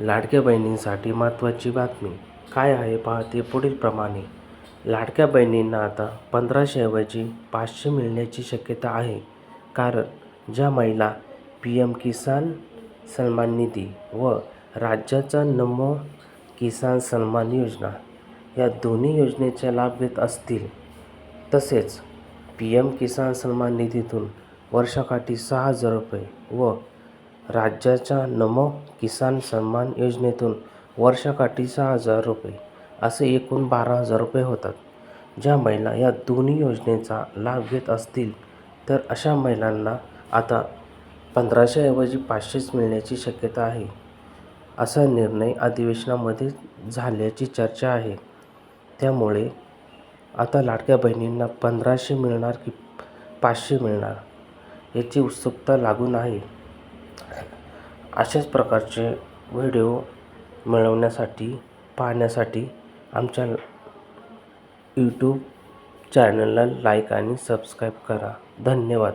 लाडक्या बहिणींसाठी महत्त्वाची बातमी काय आहे पहा ते पुढीलप्रमाणे लाडक्या बहिणींना आता पंधराशेऐवजी पाचशे मिळण्याची शक्यता आहे. कारण ज्या महिला पी एम किसान सन्मान निधी व राज्याचा नमो किसान सन्मान योजना या दोन्ही योजनेचा लाभ घेत असतील तसेच पी एम किसान सन्मान निधीतून वर्षाकाठी सहा हजार रुपये व राज्याच्या नमो किसान सन्मान योजनेतून वर्षाकाठी सहा हजार रुपये असे एकूण बारा हजार रुपये होतात. ज्या महिला या दोन्ही योजनेचा लाभ घेत असतील तर अशा महिलांना आता पंधराशेऐवजी पाचशेच मिळण्याची शक्यता आहे असा निर्णय अधिवेशनामध्ये झाल्याची चर्चा आहे. त्यामुळे आता लाडक्या बहिणींना पंधराशे मिळणार की पाचशे मिळणार याची उत्सुकता लागून आहे. अशाच प्रकारचे व्हिडिओ मिळवण्यासाठी पाहण्यासाठी आमच्या यूट्यूब चॅनलला लाईक आणि सबस्क्राईब करा. धन्यवाद.